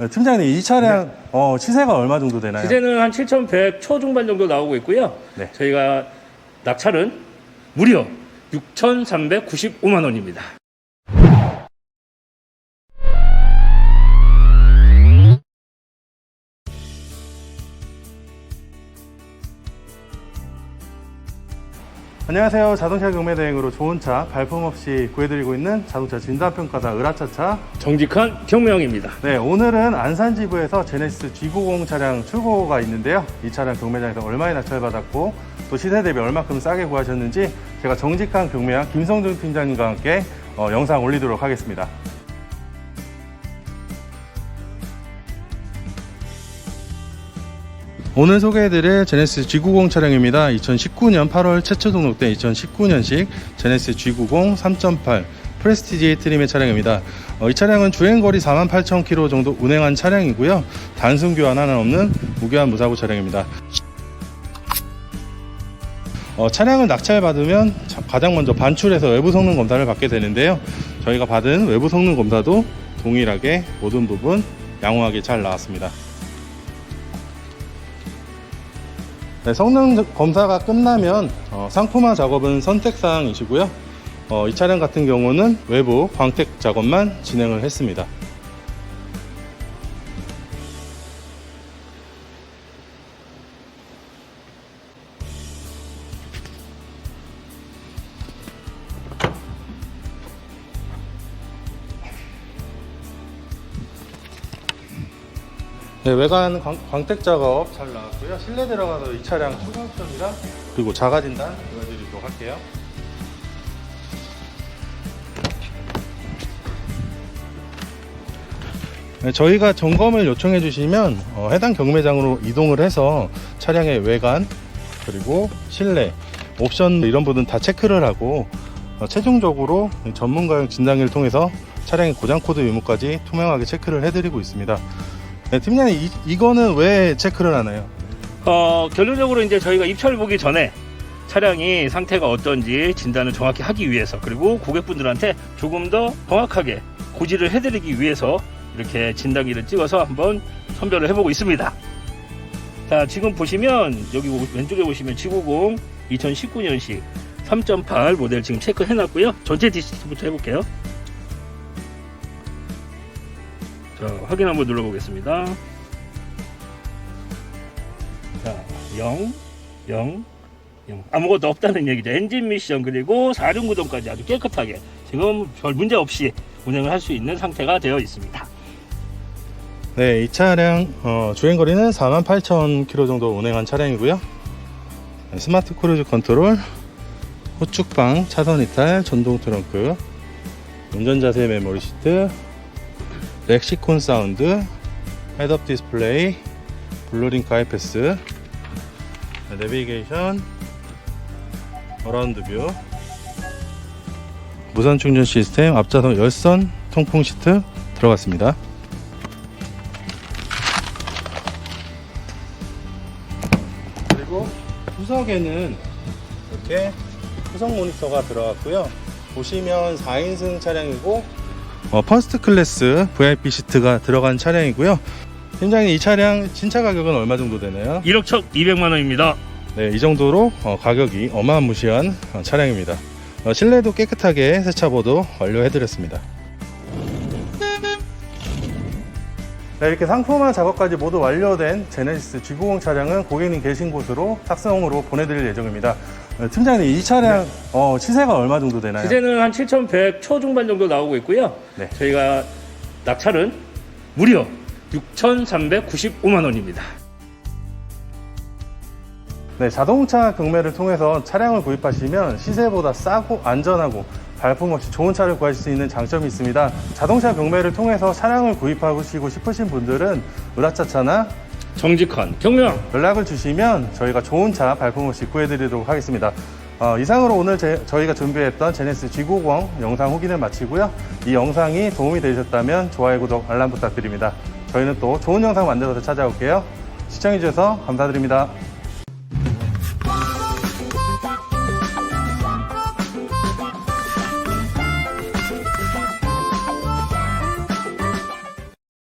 어, 팀장님 이 차량 어, 시세가 얼마 정도 되나요? 시세는 한 7,100 초중반 정도 나오고 있고요. 네. 저희가 낙찰은 무려 6,395만 원입니다. 안녕하세요. 자동차 경매 대행으로 좋은 차 발품 없이 구해드리고 있는 자동차 진단평가사 으라차차. 정직한 경매형입니다. 네, 오늘은 안산 지구에서 제네시스 G90 차량 출고가 있는데요. 이 차량 경매장에서 얼마에 낙찰받았고 또 시세 대비 얼마큼 싸게 구하셨는지 제가 정직한 경매형 김성준 팀장님과 함께 어, 영상 올리도록 하겠습니다. 오늘 소개해드릴 제네시스 G90 차량입니다. 2019년 8월 최초 등록된 2019년식 제네시스 G90 3.8 프레스티지 트림의 차량입니다. 어, 이 차량은 주행거리 48,000km 정도 운행한 차량이고요. 단순 교환 하나 없는 무교환 무사고 차량입니다. 어, 차량을 낙찰받으면 자- 가장 먼저 반출해서 외부 성능 검사를 받게 되는데요. 저희가 받은 외부 성능 검사도 동일하게 모든 부분 양호하게 잘 나왔습니다. 네, 성능 검사가 끝나면 어, 상품화 작업은 선택사항이시고요. 어, 이 차량 같은 경우는 외부 광택 작업만 진행을 했습니다. 네, 외관 광, 광택 작업 잘 나왔고요. 실내 들어가서 이 차량 옵션이랑 그리고 자가 진단 보여드리도록 할게요. 네, 저희가 점검을 요청해 주시면 어, 해당 경매장으로 이동을 해서 차량의 외관 그리고 실내 옵션 이런 부분 다 체크를 하고 어, 최종적으로 전문가용 진단기를 통해서 차량의 고장 코드 유무까지 투명하게 체크를 해드리고 있습니다. 네, 팀장님 이, 이거는 왜 체크를 하나요? 어, 결론적으로 이제 저희가 입찰 보기 전에 차량이 상태가 어떤지 진단을 정확히 하기 위해서 그리고 고객분들한테 조금 더 정확하게 고지를 해드리기 위해서 이렇게 진단기를 찍어서 한번 선별을 해보고 있습니다. 자, 지금 보시면 여기 왼쪽에 보시면 G90 2019년식 3.8 모델 지금 체크해놨고요. 전체 디스부터 해볼게요. 자, 확인 한번 눌러보겠습니다. 자, 0, 0, 0. 아무것도 없다는 얘기죠. 엔진 미션 그리고 사륜 구동까지 아주 깨끗하게 지금 별 문제 없이 운행을 할 수 있는 상태가 되어 있습니다. 네, 이 차량 어, 주행 거리는 48,000km 정도 운행한 차량이고요. 네, 스마트 크루즈 컨트롤, 후축방, 차선 이탈, 전동 트렁크, 운전 자세 메모리 시트, 렉시콘 사운드, 헤드업 디스플레이, 블루링크 하이패스, 네, 내비게이션, 어라운드 뷰, 무선 충전 시스템, 앞좌석 열선, 통풍 시트 들어갔습니다. 그리고 후석에는 이렇게 후석 모니터가 들어갔고요. 보시면 4인승 차량이고 어, 퍼스트 클래스 VIP 시트가 들어간 차량이고요. 팀장님 이 차량 신차 가격은 얼마 정도 되나요? 1억 척 200만 원입니다. 네, 이 정도로 어, 가격이 어마무시한 어, 차량입니다. 어, 실내도 깨끗하게 세차보도 완료해드렸습니다. 네, 이렇게 상품화 작업까지 모두 완료된 제네시스 G90 차량은 고객님 계신 곳으로 탁송으로 보내드릴 예정입니다. 어, 팀장님, 이 차량 어, 시세가 얼마 정도 되나요? 시세는 한 7,100 초중반 정도 나오고 있고요. 네. 저희가 낙찰은 무려 6,395만 원입니다. 네, 자동차 경매를 통해서 차량을 구입하시면 시세보다 싸고 안전하고 발품 없이 좋은 차를 구하실 수 있는 장점이 있습니다. 자동차 경매를 통해서 차량을 구입하시고 싶으신 분들은 으라차차나 정직한 경명 연락을 주시면 저희가 좋은 차 발품 없이 구해드리도록 하겠습니다. 어, 이상으로 오늘 제- 저희가 준비했던 제네스 G90 영상 후기를 마치고요. 이 영상이 도움이 되셨다면 좋아요, 구독, 알람 부탁드립니다. 저희는 또 좋은 영상 만들어서 찾아올게요. 시청해주셔서 감사드립니다.